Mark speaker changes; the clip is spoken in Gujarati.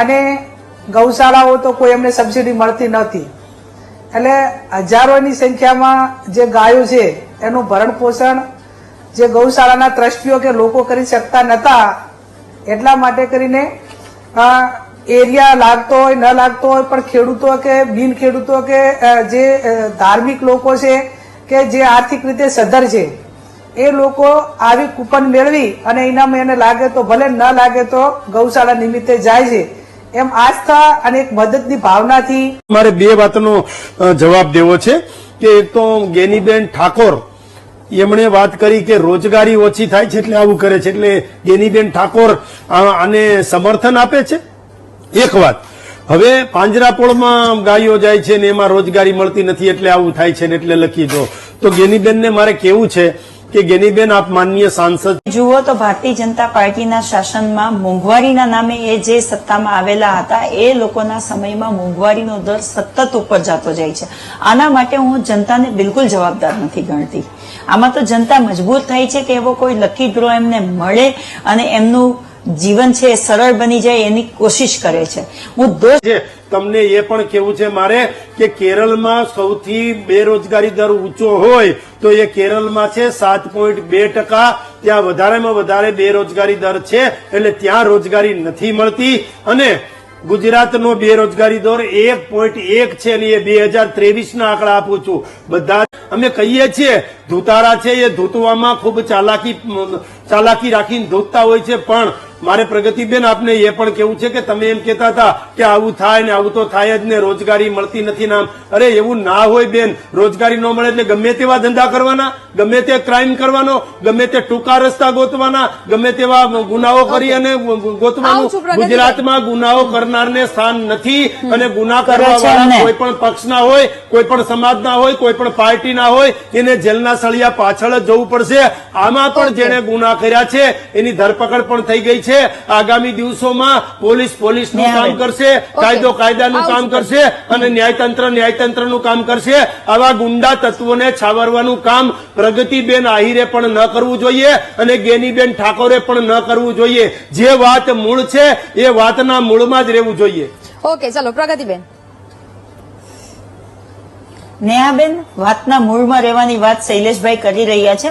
Speaker 1: અને ગૌશાળાઓ તો કોઈ એમને સબસિડી મળતી નથી. એટલે હજારોની સંખ્યામાં જે ગાયો છે, એનું ભરણ પોષણ જે ગૌશાળાના ટ્રસ્ટીઓ કે લોકો કરી શકતા નતા, એટલા માટે કરીને એરિયા લાગતો હોય, ન લાગતો હોય, પણ ખેડૂતો કે બિન ખેડૂતો કે જે ધાર્મિક લોકો છે કે જે આર્થિક રીતે સધર છે એ લોકો આવી કૂપન મેળવી અને ઇનામ એને લાગે તો ભલે ન લાગે તો ગૌશાળા નિમિત્તે જાય છે. એમ આસ્થા અને એક મદદની ભાવનાથી
Speaker 2: મારે બે વાતનો જવાબ દેવો છે કે એક તો ગેનીબેન ઠાકોર, એમણે વાત કરી કે રોજગારી ઓછી થાય છે એટલે આવું કરે છે. એટલે ગેનીબેન ઠાકોર આને સમર્થન આપે છે? એક વાત. હવે પાંજરાપોળમાં ગાયો જાય છે ને એમાં રોજગારી મળતી નથી એટલે આવું થાય છે ને એટલે લખી દો. તો ગેનીબેનને મારે કેવું છે કે ગેનીબેન આપ માનનીય સાંસદ
Speaker 3: જુઓ તો ભારતીય જનતા પાર્ટીના શાસનમાં મોંઘવારીના નામે એ જે સત્તામાં આવેલા હતા એ લોકોના સમયમાં મોંઘવારીનો દર સતત ઉપર જતો જાય છે. આના માટે હું જનતાને બિલકુલ જવાબદાર નથી ગણતી. આમાં તો જનતા મજબૂર થાય છે કે એવો કોઈ લકી ડ્રો એમને મળે અને એમનું જીવન છે એ સરળ બની જાય એની કોશિશ કરે છે. હું દોષ
Speaker 2: તમને એ પણ કેવું છે, મારે કે કેરળમાં સૌથી બેરોજગારી દર ઊંચો હોય, તો એ કેરળમાં છે સાત પોઈન્ટ બે ટકા. ત્યાં વધારેમાં વધારે બેરોજગારી દર છે, એટલે ત્યાં રોજગારી નથી મળતી. અને ગુજરાતનો બેરોજગારી દર એક પોઈન્ટ એક છે, અને એ બે હજાર ત્રેવીસ ના આંકડા આપું છું. બધા અમે કહીએ છીએ, ધૂતારા છે, એ ધૂતવામાં ખૂબ ચાલાકી ચાલાકી રાખીને ધૂતતા હોય છે, પણ મારે પ્રગતિબેન આપને એ પણ કેવું છે કે તમે એમ કહેતા હતા કે આવું થાય ને આવું તો થાય જ ને રોજગારી મળતી નથી નામ અરે એવું ના હોય બેન. રોજગારી ન મળે એટલે ગમે તેવા ધંધા કરવાના ગમે તે ક્રાઇમ કરવાનો ગમે તે ટૂંકા રસ્તા ગોતવાના ગમે તેવા ગુનાઓ કરી અને ગોતવાનું. ગુજરાતમાં ગુનાઓ કરનારને સ્થાન નથી અને ગુના
Speaker 3: કરે
Speaker 2: કરવા વાળા કોઈ પણ પક્ષના હોય કોઈ પણ સમાજના હોય કોઈ પણ પાર્ટીના હોય એને જેલના સળિયા પાછળ જ જવું પડશે. આમાં પણ જેણે ગુના કર્યા છે એની ધરપકડ પણ થઈ ગઈ છે. આગામી દિવસોમાં પોલીસ પોલીસનું કામ કરશે કાયદો કાયદાનું કામ કરશે અને ન્યાયતંત્ર ન્યાયતંત્રનું કામ કરશે. આવા ગુંડા તત્વોને છાવરવાનું કામ પ્રગતિબેન આહિરે પણ ન કરવું જોઈએ અને ગેનીબેન ઠાકોરે પણ ન કરવું જોઈએ. જે વાત મૂળ છે એ વાતના મૂળમાં જ રહેવું જોઈએ.
Speaker 4: ઓકે ચાલો પ્રગતિબેન.
Speaker 3: નેહાબેન વાતના મૂળમાં રહેવાની વાત શૈલેષભાઈ કરી રહ્યા છે.